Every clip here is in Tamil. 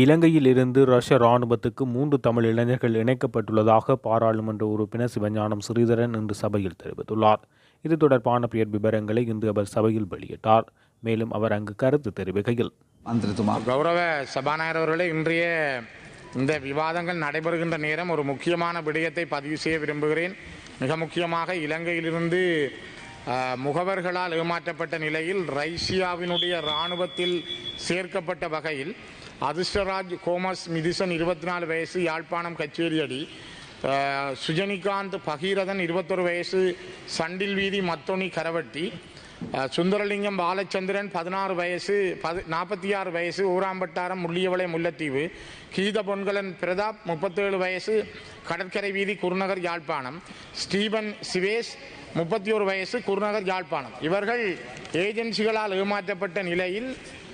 இலங்கையில் இருந்து ரஷ்ய இராணுவத்துக்கு மூன்று தமிழ் இளைஞர்கள் இணைக்கப்பட்டுள்ளதாக பாராளுமன்ற உறுப்பினர் சிவஞானம் ஸ்ரீதரன் இன்று சபையில் தெரிவித்துள்ளார். இது தொடர்பான பெயர் விவரங்களை இன்று அவர் சபையில் வெளியிட்டார். மேலும் அவர் அங்கு கருத்து தெரிவிக்கையில் கௌரவ சபாநாயகர் அவர்களே இன்றைய இந்த விவாதங்கள் நடைபெறுகின்ற நேரம் ஒரு முக்கியமான விடயத்தை பதிவு செய்ய விரும்புகிறேன். மிக முக்கியமாக இலங்கையிலிருந்து முகவர்களால் ஏமாற்றப்பட்ட நிலையில் ரைசியாவினுடைய இராணுவத்தில் சேர்க்கப்பட்ட வகையில் அதிர்ஷ்டராஜ் கோமஸ் மிதிசன் இருபத்தி நாலு வயசு யாழ்ப்பாணம் கச்சேரியடி அடி. சுஜனிகாந்த் பகீரதன் இருபத்தொரு வயசு சண்டில் வீதி மத்தொனி கரவட்டி. சுந்தரலிங்கம் பாலச்சந்திரன் பதினாறு வயசு பது நாற்பத்தி ஆறு வயசு ஊராம்பட்டாரம் முள்ளியவளை முல்லைத்தீவு. கீத பொன்கலன் பிரதாப் முப்பத்தேழு வயசு கடற்கரை வீதி குருநகர் யாழ்ப்பாணம். ஸ்டீபன் சிவேஷ் முப்பத்தி ஒரு வயசு குருநகர் யாழ்ப்பாணம். இவர்கள் ஏஜென்சிகளால் ஏமாற்றப்பட்ட நிலையில்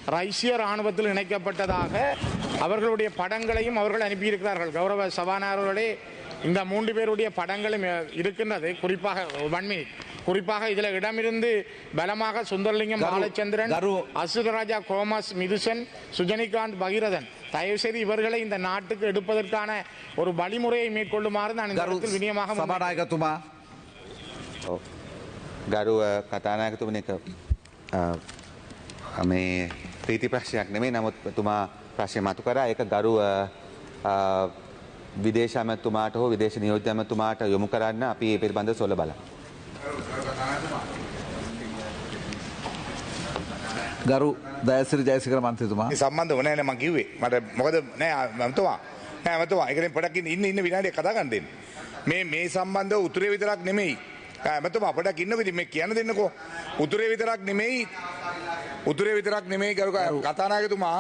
ரைசிய ராணுவத்தில் இணைக்கப்பட்டதாக அவர்களுடைய படங்களையும் அவர்கள் அனுப்பியிருக்கிறார்கள் கௌரவ சபாநாயகர்களே இந்த மூன்று பேருடைய படங்களும் அஹ், இருக்கின்றது குறிப்பாக வன்மி குறிப்பாக இதில் இடமிருந்து பலமாக சுந்தரலிங்கம் கரு- பாலச்சந்திரன் கரு- அசுரராஜா கோமஸ் மிதுசன் சுஜனிகாந்த் பகீரதன் தயவுசெய்து இவர்களை இந்த நாட்டுக்கு எடுப்பதற்கான ஒரு வழிமுறையை மேற்கொள்ளுமாறு நான் இந்த ගරු இடத்தில் வினியமாக முன்வைக்கிறேன். සභානායකතුමා ඔව්. ගරුව කතානායකතුමනි එක අ, මේ ප්‍රීති ප්‍රශ්නයක් නෙමේ නමුත් තුමා ප්‍රශ්නය මතු කරා. ඒක ගරුව අ, විදේශ ඇමතුමාට හෝ විදේශ නියෝජ්‍ය ඇමතුමාට යොමු කරන්න අපි ඒ පිළිබඳ සොල බල. ගරු දයසිරි ජයසිකර මන්ත්‍රතුමා. ඒ සම්බන්ධ වනෑ මං කිව්වේ. මට මොකද නෑ ඇමතුමා. නෑ ඇමතුමා. එකෙන් පොඩක් ඉන්න ඉන්න විනාඩියක් කතා ගන්න දෙන්න. මේ මේ සම්බන්ධව උතුරේ විතරක් නෙමෙයි. ඇමතුමා පොඩක් ඉන්න විදි මේ කියන්න දෙන්නකෝ. උතුරේ විතරක් නෙමෙයි උතුරේ විතරක් නෙමෙයි ගරු කතානායකතුමා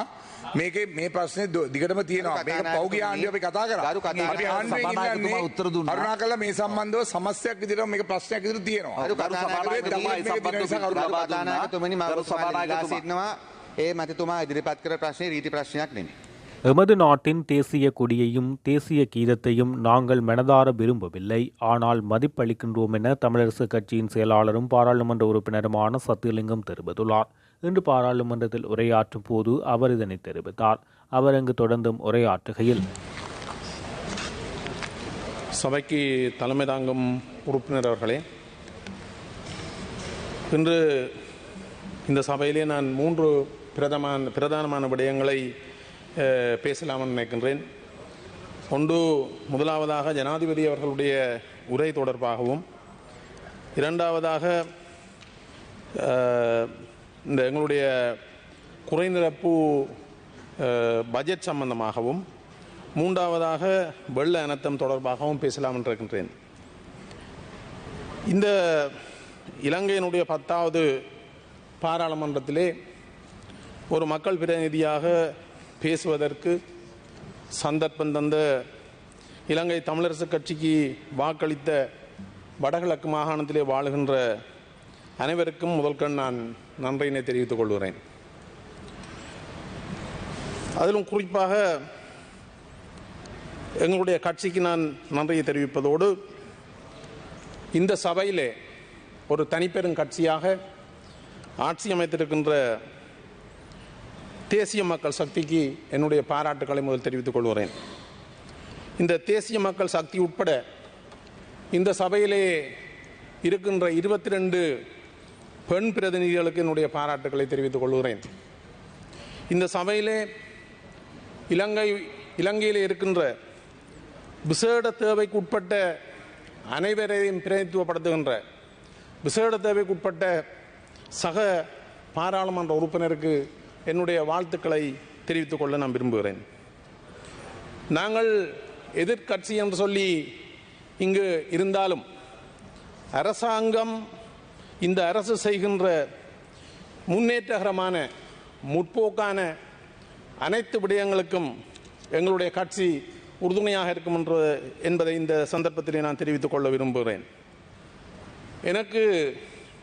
මේකේ මේ ප්‍රශ්නේ දො- දිගටම තියෙනවා මේක පෞගිය ආණ්ඩුව අපි කතා කරා ගරු කතානායක- අපි ආණ්ඩුවෙන් සභානායකතුමා ඉල්ලන්නේ උත්තර දුන්නා. කරුණාකරලා මේ සම්බන්ධව සමස්තයක් විදිහට මේක ප්‍රශ්නයක් විදිහට තියෙනවා ගරු ගරු සභානායකතුමනි, කතානායකතුමනි, තමයි මේක තියෙන නිසා කරුණාකරලා සභාපති කතානායකතුමනි මම ගරු ඔබතුමාට ඉල්ලා සභානායකතුමා. සිටිනවා ඒ මතිතුමා ඉදිරිපත් කර ප්‍රශ්නය රීති ප්‍රශ්නයක් නෙමෙයි. எமது நாட்டின் தேசிய கொடியையும் தேசிய கீதத்தையும் நாங்கள் மனதார விரும்பவில்லை ஆனால் மதிப்பளிக்கின்றோம் என தமிழரசு கட்சியின் செயலாளரும் பாராளுமன்ற உறுப்பினருமான சத்தியலிங்கம் தெரிவித்துள்ளார் இன்று பாராளுமன்றத்தில் உரையாற்றும் போது அவர் இதனை தெரிவித்தார். அவர் அங்கு தொடர்ந்தும் உரையாற்றுகையில். சபைக்கு தலைமை தாங்கும் உறுப்பினர் அவர்களே இன்று இந்த சபையிலே நான் மூன்று பிரதமான பிரதானமான விடயங்களை பேசலாம் பேசலாம்னு நினைக்கின்றேன். ஒன்று முதலாவதாக ஜனாதிபதி அவர்களுடைய உரை தொடர்பாகவும் இரண்டாவதாக இந்த எங்களுடைய குறைநிரப்பு பட்ஜெட் சம்பந்தமாகவும் மூன்றாவதாக வெள்ள அனர்த்தம் தொடர்பாகவும் பேசலாம் என்று இருக்கின்றேன் இந்த இலங்கையினுடைய பத்தாவது பாராளுமன்றத்திலே ஒரு மக்கள் பிரதிநிதியாக பேசுவதற்கு சந்தர்ப்பம் தந்த இலங்கை தமிழரசு கட்சிக்கு வாக்களித்த வடகிழக்கு மாகாணத்திலே வாழுகின்ற அனைவருக்கும் முதல்கண் நான் நன்றியினை தெரிவித்துக் கொள்கிறேன். அதிலும் குறிப்பாக எங்களுடைய கட்சிக்கு நான் நன்றியை தெரிவிப்பதோடு இந்த சபையிலே ஒரு தனிப்பெரும் கட்சியாக ஆட்சி அமைத்திருக்கின்ற தேசிய மக்கள் சக்திக்கு என்னுடைய பாராட்டுக்களை முதல் தெரிவித்துக் கொள்கிறேன். இந்த தேசிய மக்கள் சக்தி உட்பட இந்த சபையிலே இருக்கின்ற இருபத்தி ரெண்டு பெண் பிரதிநிதிகளுக்கு என்னுடைய பாராட்டுக்களை தெரிவித்துக் கொள்கிறேன். இந்த சபையிலே இலங்கை இலங்கையில் இருக்கின்ற விசேட தேவைக்கு உட்பட்ட அனைவரையும் பிரதிநிதித்துவப்படுத்துகின்ற விசேட தேவைக்கு உட்பட்ட சக பாராளுமன்ற உறுப்பினருக்கு என்னுடைய வாழ்த்துக்களை தெரிவித்துக் கொள்ள நான் விரும்புகிறேன். நாங்கள் எதிர்க்கட்சி என்று சொல்லி இங்கு இருந்தாலும் அரசாங்கம் இந்த அரசு செய்கின்ற முன்னேற்றகரமான முற்போக்கான அனைத்து விடயங்களுக்கும் எங்களுடைய கட்சி உறுதுணையாக இருக்கும் என்று என்பதை இந்த சந்தர்ப்பத்தில் நான் தெரிவித்துக் கொள்ள விரும்புகிறேன். எனக்கு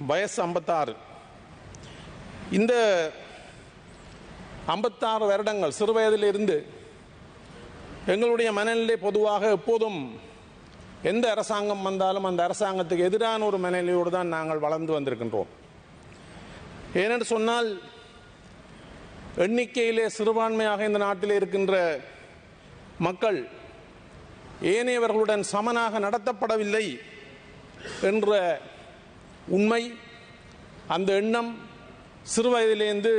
வயசு ஐம்பத்தாறு. இந்த ஐம்பத்தாறு வருடங்கள் சிறு வயதிலிருந்து எங்களுடைய மனநிலை பொதுவாக எப்போதும் எந்த அரசாங்கம் வந்தாலும் அந்த அரசாங்கத்துக்கு எதிரான ஒரு மனநிலையோடு தான் நாங்கள் வளர்ந்து வந்திருக்கின்றோம். ஏனென்று சொன்னால் எண்ணிக்கையிலே சிறுபான்மையாக இந்த நாட்டில் இருக்கின்ற மக்கள் ஏனையவர்களுடன் சமனாக நடத்தப்படவில்லை என்ற உண்மை அந்த எண்ணம் சிறுவயதிலேருந்து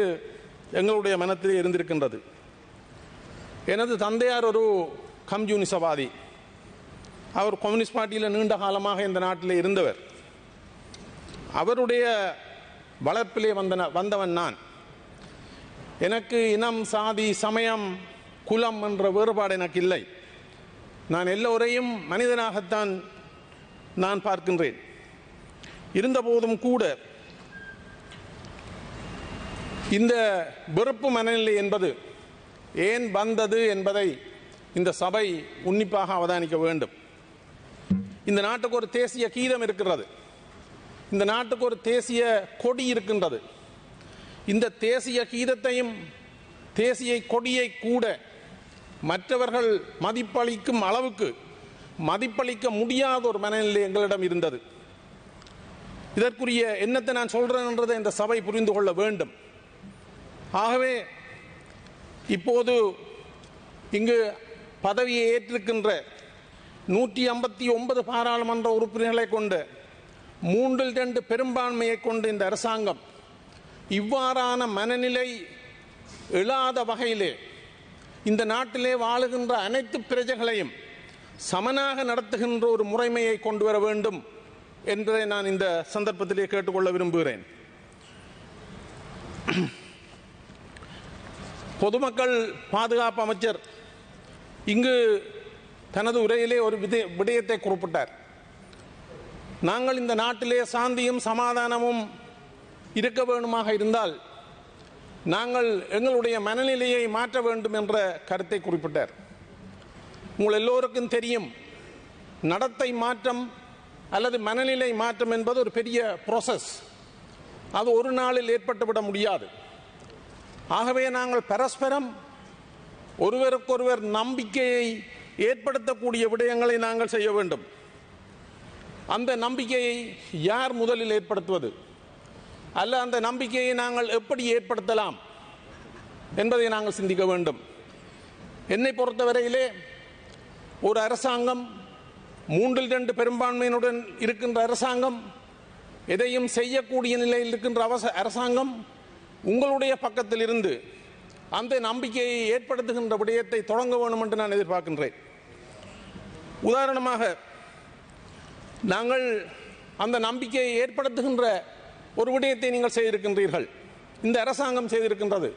எங்களுடைய மனத்திலே இருந்திருக்கின்றது. எனது தந்தையார் ஒரு கம்யூனிசவாதி. அவர் கம்யூனிஸ்ட் பார்ட்டியில் நீண்ட காலமாக இந்த நாட்டில் இருந்தவர். அவருடைய வளர்ப்பிலே வந்தன வந்தவன் நான். எனக்கு இனம் சாதி சமயம் குலம் என்ற வேறுபாடு எனக்கு இல்லை. நான் எல்லோரையும் மனிதனாகத்தான் நான் பார்க்கின்றேன். இருந்தபோதும் கூட இந்த வெறுப்பு மனநிலை என்பது ஏன் வந்தது என்பதை இந்த சபை உன்னிப்பாக அவதானிக்க வேண்டும். இந்த நாட்டுக்கு ஒரு தேசிய கீதம் இருக்கிறது இந்த நாட்டுக்கு ஒரு தேசிய கொடி இருக்கின்றது. இந்த தேசிய கீதத்தையும் தேசிய கொடியை கூட மற்றவர்கள் மதிப்பளிக்கும் அளவுக்கு மதிப்பளிக்க முடியாத ஒரு மனநிலை எங்களிடம் இருந்தது. இதற்குரிய என்னத்தை நான் சொல்றேன்றதை இந்த சபை புரிந்து கொள்ள வேண்டும். ஆகவே இப்போது இங்கு பதவியை ஏற்றிருக்கின்ற நூற்றி ஐம்பத்தி ஒன்பது பாராளுமன்ற உறுப்பினர்களை கொண்டு மூன்றில் ரெண்டு பெரும்பான்மையை கொண்டு இந்த அரசாங்கம் இவ்வாறான மனநிலை எழாத வகையிலே இந்த நாட்டிலே வாழுகின்ற அனைத்து பிரஜைகளையும் சமனாக நடத்துகின்ற ஒரு முறைமையை கொண்டு வர வேண்டும் என்பதை நான் இந்த சந்தர்ப்பத்திலே கேட்டுக்கொள்ள விரும்புகிறேன். பொதுமக்கள் பாதுகாப்பு அமைச்சர் இங்கு தனது உரையிலே ஒரு வித- விடயத்தை குறிப்பிட்டார். நாங்கள் இந்த நாட்டிலே சாந்தியும் சமாதானமும் இருக்க வேண்டுமாக இருந்தால் நாங்கள் எங்களுடைய மனநிலையை மாற்ற வேண்டும் என்ற கருத்தை குறிப்பிட்டார். உங்கள் எல்லோருக்கும் தெரியும் நடத்தை மாற்றம் அல்லது மனநிலை மாற்றம் என்பது ஒரு பெரிய ப்ரோசஸ் அது ஒரு நாளில் ஏற்பட்டுவிட முடியாது. ஆகவே நாங்கள் பரஸ்பரம் ஒருவருக்கொருவர் நம்பிக்கையை ஏற்படுத்தக்கூடிய விடயங்களை நாங்கள் செய்ய வேண்டும். அந்த நம்பிக்கையை யார் முதலில் ஏற்படுத்துவது? அல்ல அந்த நம்பிக்கையை நாங்கள் எப்படி ஏற்படுத்தலாம் என்பதை நாங்கள் சிந்திக்க வேண்டும். என்னை பொறுத்தவரையிலே ஒரு அரசாங்கம் மூன்றில் ரெண்டு பெரும்பான்மையினுடன் இருக்கின்ற அரசாங்கம் எதையும் செய்யக்கூடிய நிலையில் இருக்கின்ற அவச அரசாங்கம் உங்களுடைய பக்கத்தில் இருந்து அந்த நம்பிக்கையை ஏற்படுத்துகின்ற விடயத்தை தொடங்க வேண்டும் என்று நான் எதிர்பார்க்கின்றேன். உதாரணமாக நாங்கள் அந்த நம்பிக்கையை ஏற்படுத்துகின்ற ஒரு விடயத்தை நீங்கள் செய்திருக்கின்றீர்கள். இந்த அரசாங்கம் செய்திருக்கின்றது.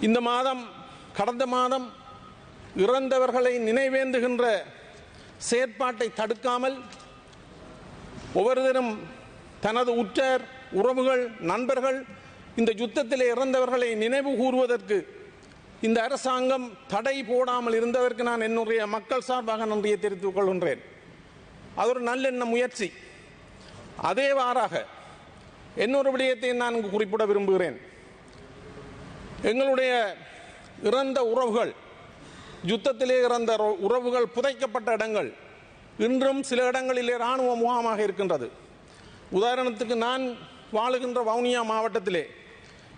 இந்த மாதம் கடந்த மாதம் இறந்தவர்களை நினைவேந்துகின்ற செயற்பாட்டை தடுக்காமல் ஒவ்வொருவரும் தனது உற்றார் உறவுகள் நண்பர்கள் இந்த யுத்தத்திலே இறந்தவர்களை நினைவு கூறுவதற்கு இந்த அரசாங்கம் தடை போடாமல் இருந்ததற்கு நான் என்னுடைய மக்கள் சார்பாக நன்றியை தெரிவித்துக் கொள்கின்றேன். அது ஒரு நல்லெண்ண முயற்சி. அதே வாராக இன்னொரு விடயத்தை நான் இங்கு குறிப்பிட விரும்புகிறேன். எங்களுடைய இறந்த உறவுகள் யுத்தத்திலே இறந்த உறவுகள் புதைக்கப்பட்ட இடங்கள் இன்றும் சில இடங்களிலே இராணுவ முகாமாக இருக்கின்றது. உதாரணத்துக்கு நான் வாழுகின்ற வவுனியா மாவட்டத்திலே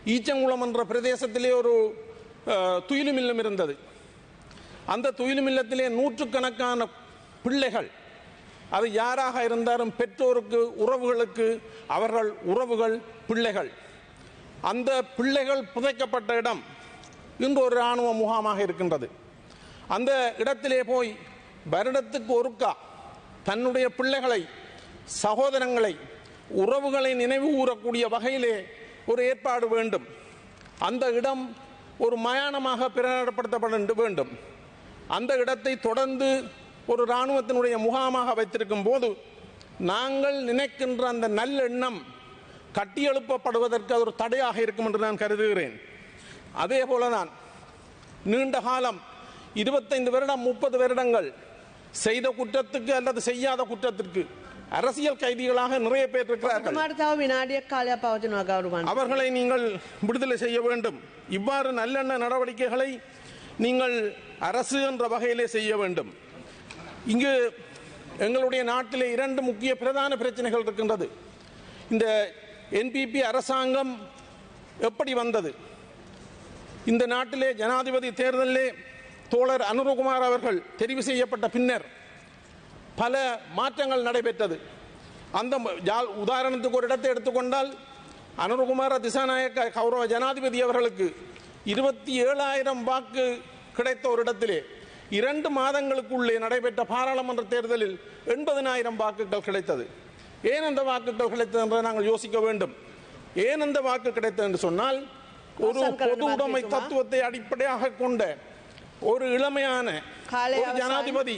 ஈச்சங்குளம் என்ற பிரதேசத்திலே ஒரு துயிலும் இல்லம் இருந்தது அந்த துயிலும் இல்லத்திலே நூற்றுக்கணக்கான பிள்ளைகள் அது யாராக இருந்தாலும் பெற்றோருக்கு உறவுகளுக்கு அவர்கள் உறவுகள் பிள்ளைகள். அந்த பிள்ளைகள் புதைக்கப்பட்ட இடம் இன்று ஒரு இராணுவ முகாமாக இருக்கின்றது. அந்த இடத்திலே போய் வருடத்துக்கு ஒருக்கா தன்னுடைய பிள்ளைகளை சகோதரங்களை உறவுகளை நினைவு கூறக்கூடிய வகையிலே ஒரு ஏற்பாடு வேண்டும். அந்த இடம் ஒரு மயானமாக பிரகடப்படுத்தப்பட வேண்டும். அந்த இடத்தை தொடர்ந்து ஒரு இராணுவத்தினுடைய முகாமாக வைத்திருக்கும் போது நாங்கள் நினைக்கின்ற அந்த நல்லெண்ணம் கட்டியெழுப்பப்படுவதற்கு அது ஒரு தடையாக இருக்கும் என்று நான் கருதுகிறேன். அதே போலதான் நீண்ட காலம் இருபத்தைந்து வருடம் முப்பது வருடங்கள் செய்த குற்றத்துக்கு அல்லது செய்யாத குற்றத்திற்கு அரசியல் கைதிகளாக நிறைய பேர் இருக்கிறார்கள். அவர்களை நீங்கள் விடுதலை செய்ய வேண்டும். இவ்வாறு நல்லெண்ண நடவடிக்கைகளை நீங்கள் அரசு என்ற வகையிலே செய்ய வேண்டும். இங்கு எங்களுடைய நாட்டிலே இரண்டு முக்கிய பிரதான பிரச்சனைகள் இருக்கின்றது. இந்த என்பிபி அரசாங்கம் எப்படி வந்தது? இந்த நாட்டிலே ஜனாதிபதி தேர்தலிலே தோழர் அனுரகுமார் அவர்கள் தெரிவு செய்யப்பட்ட பின்னர் பல மாற்றங்கள் நடைபெற்றது அந்த உதாரணத்துக்கு ஒரு இடத்தை எடுத்துக்கொண்டால் அனுரகுமார திசாநாயக்க கௌரவ ஜனாதிபதி அவர்களுக்கு இருபத்தி ஏழாயிரம் வாக்கு கிடைத்த ஒரு இடத்திலே இரண்டு மாதங்களுக்குள்ளே நடைபெற்ற பாராளுமன்ற தேர்தலில் எண்பதினாயிரம் வாக்குகள் கிடைத்தது ஏன் அந்த வாக்குகள் கிடைத்தது என்று நாங்கள் யோசிக்க வேண்டும் ஏன் அந்த வாக்கு கிடைத்தது என்று சொன்னால் ஒரு பொது உடைமை? தத்துவத்தை அடிப்படையாக கொண்ட ஒரு இளமையான ஒரு. ஜனாதிபதி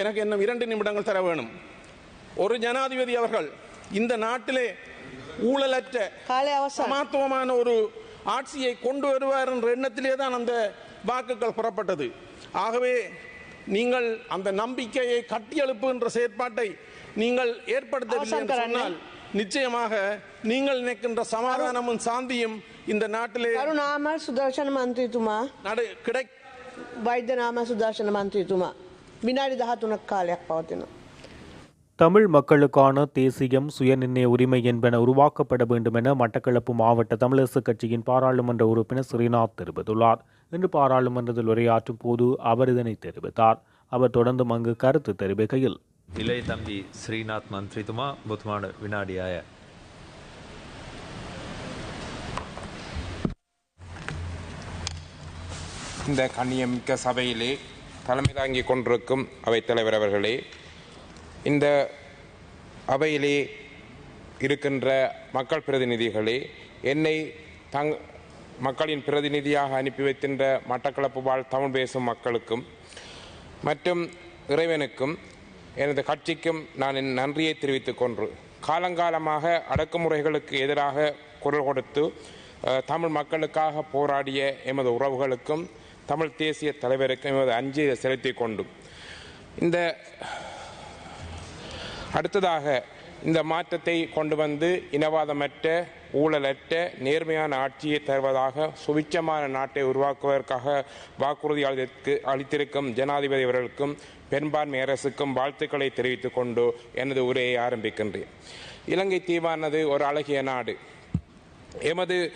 எனக்கு இன்னும் இரண்டு நிமிடங்கள் தர வேணும். ஒரு ஜனாதிபதி அவர்கள் இந்த நாட்டிலே ஊழலற்ற சமத்துவமான ஒரு ஆட்சியை கொண்டு வருவார் என்ற எண்ணத்திலே தான் அந்த வாக்குகள் புறப்பட்டது. ஆகவே நீங்கள் அந்த நம்பிக்கையை கட்டியெழுப்பு என்ற செயற்பாட்டை நீங்கள் ஏற்படுத்தவில்லை என்று சொன்னால் நிச்சயமாக நீங்கள் நினைக்கின்ற சமாதானமும் சாந்தியும் இந்த நாட்டிலே கருணாமல் சுதர்சனம் அந்தித்துமா நடு கிடை வைத்தியநாம சுதர்சனம் அந்தித்துமா විනාඩි 13ක් කාලයක් පවතිනවා. தமிழ் மக்களுக்கான தேசியம் சுயநிர்ணய உரிமை என்பன உருவாக்கப்பட வேண்டும் என மட்டக்களப்பு மாவட்ட தமிழரசுக் கட்சியின் பாராளுமன்ற உறுப்பினர் ஸ்ரீநாத் தெரிவித்துள்ளார் இன்று பாராளுமன்றத்தில் உரையாற்றும் போது அவர் இதனை தெரிவித்தார் அவர் தொடர்ந்தும் அங்கு கருத்து தெரிவிக்கையில் ඉලයි තම්බි ශ්‍රීනාත් මන්ත්‍රීතුමා බොතුමාට විනාඩියාය. இந்த கண்ணியமிக்க சபையிலே தலைமை தாங்கி கொண்டிருக்கும் அவைத்தலைவர் அவர்களே இந்த அவையிலே இருக்கின்ற மக்கள் பிரதிநிதிகளே என்னை தங் மக்களின் பிரதிநிதியாக அனுப்பி வைக்கின்ற மட்டக்களப்பு வாழ் தமிழ் பேசும் மக்களுக்கும் மற்றும் இறைவனுக்கும் எனது கட்சிக்கும் நான் என் நன்றியை தெரிவித்துக் கொன்று காலங்காலமாக அடக்குமுறைகளுக்கு எதிராக குரல் கொடுத்து தமிழ் மக்களுக்காக போராடிய எமது உறவுகளுக்கும் தமிழ் தேசிய தலைவருக்கும் எமது அஞ்சு செலுத்திக் கொண்டும் இந்த அடுத்ததாக இந்த மாற்றத்தை கொண்டு வந்து இனவாதமற்ற ஊழலற்ற நேர்மையான ஆட்சியை தருவதாக சுவிச்சமான நாட்டை உருவாக்குவதற்காக வாக்குறுதி அளித்திருக்கு அளித்திருக்கும் ஜனாதிபதி அவர்களுக்கும் பெரும்பான்மை அரசுக்கும் வாழ்த்துக்களை தெரிவித்துக் கொண்டு எனது உரையை ஆரம்பிக்கின்றேன். இலங்கை தீவானது ஒரு அழகிய நாடு. எமது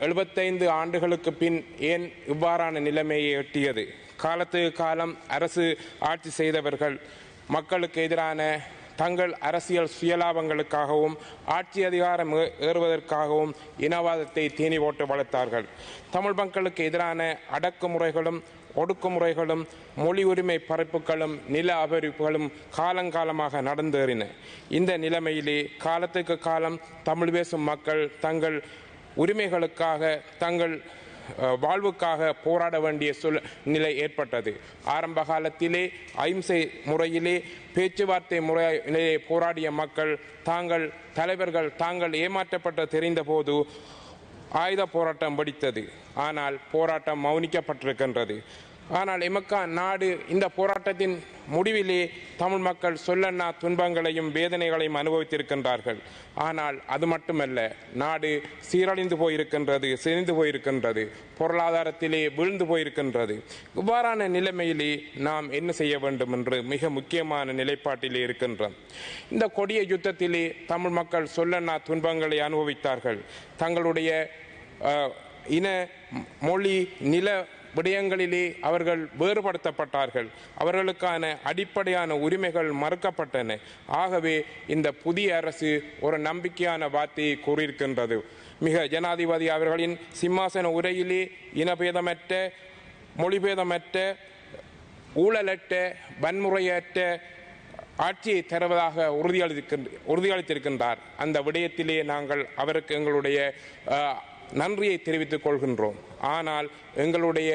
எழுபத்தைந்து ஆண்டுகளுக்கு பின் ஏன் இவ்வாறான நிலைமையை எட்டியது? காலத்துக்கு காலம் அரசு ஆட்சி செய்தவர்கள் மக்களுக்கு எதிரான தங்கள் அரசியல் சுயலாபங்களுக்காகவும் ஆட்சி அதிகாரம் ஏ- ஏறுவதற்காகவும் இனவாதத்தை தீனி போட்டு வளர்த்தார்கள். தமிழ் மக்களுக்கு எதிரான அடக்குமுறைகளும் ஒடுக்குமுறைகளும் மொழி உரிமை பறிப்புகளும் நில அபரிப்புகளும் காலங்காலமாக நடந்தேறின. இந்த நிலைமையிலே காலத்துக்கு காலம் தமிழ் பேசும் மக்கள் தங்கள் உரிமைகளுக்காக தங்கள் வாழ்வுக்காக போராட வேண்டிய சூழ் நிலை ஏற்பட்டது. ஆரம்ப காலத்திலே அஹிம்சை முறையிலே பேச்சுவார்த்தை முறையிலே போராடிய மக்கள் தாங்கள் தலைவர்கள் தாங்கள் ஏமாற்றப்பட்ட தெரிந்தபோது ஆயுத போராட்டம் வெடித்தது. ஆனால் போராட்டம் மௌனிக்கப்பட்டிருக்கின்றது. ஆனால் எமக்கான் நாடு இந்த போராட்டத்தின் முடிவிலே தமிழ் மக்கள் சொல்லண்ணா துன்பங்களையும் வேதனைகளையும் அனுபவித்திருக்கின்றார்கள். ஆனால் அது மட்டுமல்ல நாடு சீரழிந்து போயிருக்கின்றது சிரிந்து போயிருக்கின்றது பொருளாதாரத்திலே வீழ்ந்து போயிருக்கின்றது. இவ்வாறான நிலைமையிலே நாம் என்ன செய்ய வேண்டும் என்று மிக முக்கியமான நிலைப்பாட்டிலே இருக்கின்றோம். இந்த கொடிய யுத்தத்திலே தமிழ் மக்கள் சொல்லண்ணா துன்பங்களை அனுபவித்தார்கள். தங்களுடைய இன மொழி நில விடயங்களிலே அவர்கள் வேறுபடுத்தப்பட்டார்கள். அவர்களுக்கான அடிப்படையான உரிமைகள் மறுக்கப்பட்டன. ஆகவே இந்த புதிய அரசு ஒரு நம்பிக்கையான வார்த்தையை கூறியிருக்கின்றது. மிக ஜனாதிபதி அவர்களின் சிம்மாசன உரையிலே இனபேதமற்ற மொழிபேதமற்ற ஊழலற்ற வன்முறையற்ற ஆட்சியை தருவதாக உறுதியளித்திருக்கின்ற உறுதியளித்திருக்கின்றார். அந்த விடயத்திலே நாங்கள் அவருக்கு எங்களுடைய நன்றியை தெரிவித்துக் கொள்கின்றோம். ஆனால் எங்களுடைய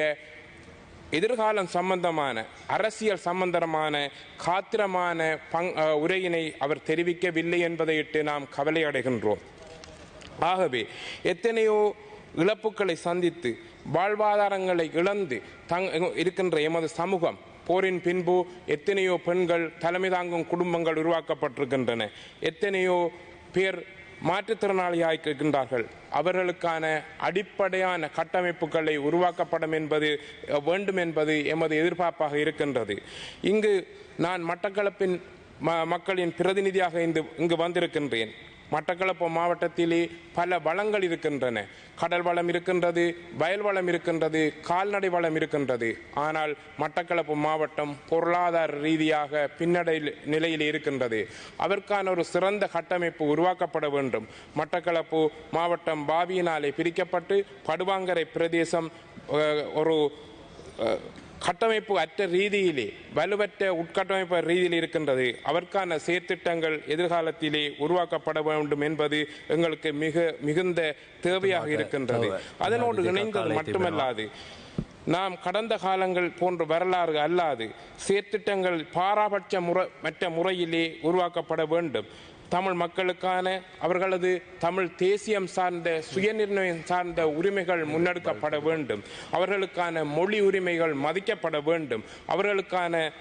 எதிர்காலம் சம்பந்தமான அரசியல் சம்பந்தமான காத்திரமான பங் உரையினை அவர் தெரிவிக்கவில்லை என்பதையிட்டு நாம் கவலை அடைகின்றோம். ஆகவே எத்தனையோ இழப்புகளை சந்தித்து வாழ்வாதாரங்களை இழந்து தங் இருக்கின்ற எமது சமூகம் போரின் பின்பு எத்தனையோ பெண்கள் தலைமை தாங்கும் குடும்பங்கள் உருவாக்கப்பட்டிருக்கின்றன. எத்தனையோ பேர் மாற்றுத்திறனாளியாக இருக்கின்றார்கள் அவர்களுக்கான அடிப்படையான கட்டமைப்புகளை உருவாக்கப்படும் என்பது வேண்டும் என்பது எமது எதிர்பார்ப்பாக இருக்கின்றது. இங்கு நான் மட்டக்களப்பின் ம- மக்களின் பிரதிநிதியாக இங்கு இங்கு வந்திருக்கின்றேன். மட்டக்களப்பு மாவட்டத்திலே பல வளங்கள் இருக்கின்றன. கடல் வளம் இருக்கின்றது வயல் வளம் இருக்கின்றது கால்நடை வளம் இருக்கின்றது. ஆனால் மட்டக்களப்பு மாவட்டம் பொருளாதார ரீதியாக பின்னடை நிலையில் இருக்கின்றது. அதற்கான ஒரு சிறந்த கட்டமைப்பு உருவாக்கப்பட வேண்டும். மட்டக்களப்பு மாவட்டம் பாவியினாலே பிரிக்கப்பட்டு படுவாங்கரை பிரதேசம் ஒரு கட்டமைப்பு அற்ற ரீதியிலே வலுவற்ற உட்கட்டமைப்பு ரீதியில் இருக்கின்றது. அதற்கான செயற்திட்டங்கள் எதிர்காலத்திலே உருவாக்கப்பட வேண்டும் என்பது எங்களுக்கு மிக மிகுந்த தேவையாக இருக்கின்றது. அதனோடு இணைந்தது மட்டுமல்லாது நாம் கடந்த காலங்கள் போன்ற வரலாறு அல்லாது செயற்திட்டங்கள் பாராபட்ச முறை மற்ற முறையிலே உருவாக்கப்பட வேண்டும். தமிழ் மக்களுக்கான அவர்களது தமிழ் தேசியம் சார்ந்த சுயநிர்ணயம் சார்ந்த உரிமைகள் முன்னெடுக்கப்பட வேண்டும். அவர்களுக்கான மொழி உரிமைகள் மதிக்கப்பட வேண்டும். அவர்களுக்கான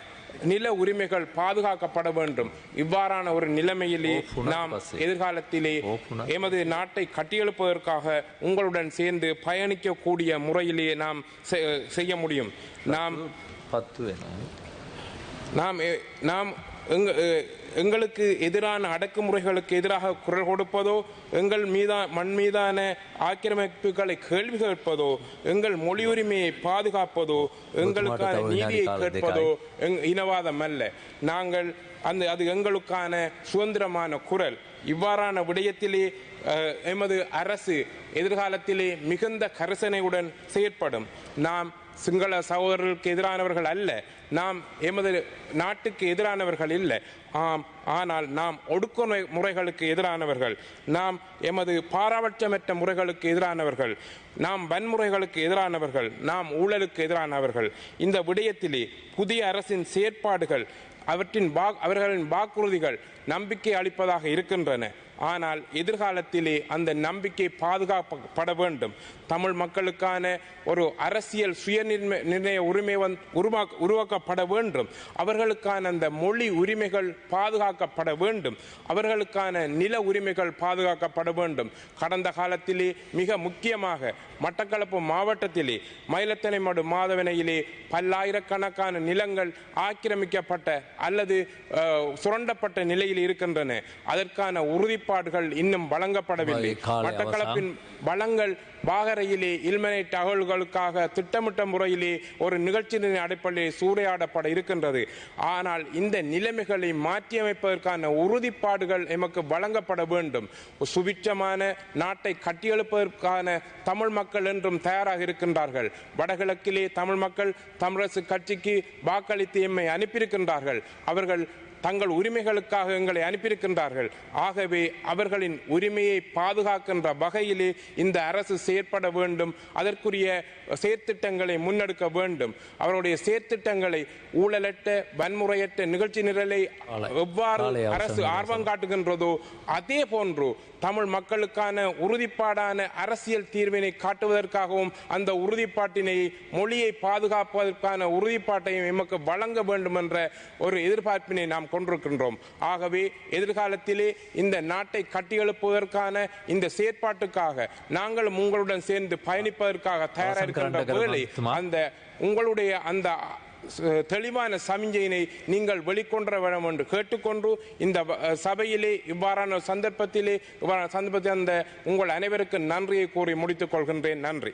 நில உரிமைகள் பாதுகாக்கப்பட வேண்டும். இவ்வாறான ஒரு நிலைமையிலே நாம் எதிர்காலத்திலே எமது நாட்டை கட்டியெழுப்பதற்காக உங்களுடன் சேர்ந்து பயணிக்கக்கூடிய முறையிலே நாம் செய்ய முடியும். நாம் நாம் நாம் எங்கள் எங்களுக்கு எதிரான அடக்குமுறைகளுக்கு எதிராக குரல் கொடுப்பதோ எங்கள் மீதா மண் மீதான ஆக்கிரமிப்புகளை கேள்வி கேட்பதோ எங்கள் மொழி உரிமையை பாதுகாப்பதோ எங்களுக்கான நீதியை கேட்பதோ எங்- இனவாதம் அல்ல நாங்கள் அந்த அது எங்களுக்கான சுதந்திரமான குரல். இவ்வாறான விடயத்திலே எமது அரசு எதிர்காலத்திலே மிகுந்த கரிசனையுடன் செயற்படும். நாம் சிங்கள சகோதரர்களுக்கு எதிரானவர்கள் அல்ல. நாம் எமது நாட்டுக்கு எதிரானவர்கள் இல்லை. ஆம் ஆனால் நாம் ஒடுக்குமுறை முறைகளுக்கு எதிரானவர்கள். நாம் எமது பாரபட்சமற்ற முறைகளுக்கு எதிரானவர்கள். நாம் வன்முறைகளுக்கு எதிரானவர்கள். நாம் ஊழலுக்கு எதிரானவர்கள். இந்த விடயத்திலே புதிய அரசின் செயற்பாடுகள் அவற்றின் வாக் அவர்களின் வாக்குறுதிகள் நம்பிக்கை அளிப்பதாக இருக்கின்றன. ஆனால் எதிர்காலத்திலே அந்த நம்பிக்கை பாதுகாக்கப்பட வேண்டும். தமிழ் மக்களுக்கான ஒரு அரசியல் சுயநிர்ணய நிர்ணய உரிமை வந் உருவாக்க உருவாக்கப்பட வேண்டும். அவர்களுக்கான அந்த மொழி உரிமைகள் பாதுகாக்கப்பட வேண்டும். அவர்களுக்கான நில உரிமைகள் பாதுகாக்கப்பட வேண்டும். கடந்த காலத்திலே மிக முக்கியமாக மட்டக்களப்பு மாவட்டத்திலே மயிலத்தனைமடு மாதவனையிலே பல்லாயிரக்கணக்கான நிலங்கள் ஆக்கிரமிக்கப்பட்ட அல்லது சுரண்டப்பட்ட நிலையில் இருக்கின்றன. அதற்கான உறுதி உறுதிப்பாடுகள் இன்னும் வழங்கப்படவில்லை. மட்டக்களப்பின் வளங்கள் வாகரையிலே இல்மனைட் அகழ்வுகளுக்காக திட்டமிட்ட முறையிலே ஒரு நிகழ்ச்சியின் அடிப்படையில் சூறையாடப்பட இருக்கின்றது. ஆனால் இந்த நிலைமைகளை மாற்றியமைப்பதற்கான உறுதிப்பாடுகள் எமக்கு வழங்கப்பட வேண்டும். சுபிட்சமான நாட்டை கட்டியெழுப்பதற்கான தமிழ் மக்கள் என்றும் தயாராக இருக்கின்றார்கள். வடகிழக்கிலே தமிழ் மக்கள் தமிழரசு கட்சிக்கு வாக்களித்து எம்மை அனுப்பியிருக்கின்றார்கள். அவர்கள் தங்கள் உரிமைகளுக்காக எங்களை அனுப்பியிருக்கின்றார்கள். ஆகவே அவர்களின் உரிமையை பாதுகாக்கின்ற வகையிலே இந்த அரசு செயற்பட வேண்டும். அதற்குரிய செயற்திட்டங்களை முன்னெடுக்க வேண்டும். அவருடைய செயற்திட்டங்களை ஊழலற்ற வன்முறையற்ற நிகழ்ச்சி நிரலை எவ்வாறு அரசு ஆர்வம் காட்டுகின்றதோ அதே போன்று தமிழ் மக்களுக்கான உறுதிப்பாடான அரசியல் தீர்வினை காட்டுவதற்காகவும் அந்த உறுதிப்பாட்டினை மொழியை பாதுகாப்பதற்கான உறுதிப்பாட்டையும் எமக்கு வழங்க வேண்டும் என்ற ஒரு எதிர்பார்ப்பினை நாம் கொண்டிருக்கின்றோம். ஆகவே எதிர்காலத்திலே இந்த நாட்டை கட்டியெழுப்புவதற்கான இந்த செயற்பாட்டுக்காக நாங்களும் உங்களுடன் சேர்ந்து பயணிப்பதற்காக தயாராக இருக்கின்ற அந்த உங்களுடைய அந்த தெளிவான சமிஞ்சையினை நீங்கள் வெளிக்கொண்டு வேண்டும் என்று கேட்டுக்கொண்டு இந்த சபையிலே இவ்வாறான சந்தர்ப்பத்திலே இவ்வாறான சந்தர்ப்பத்தில் அந்த உங்கள் அனைவருக்கும் நன்றியை கூறி முடித்துக் கொள்கின்றேன். நன்றி.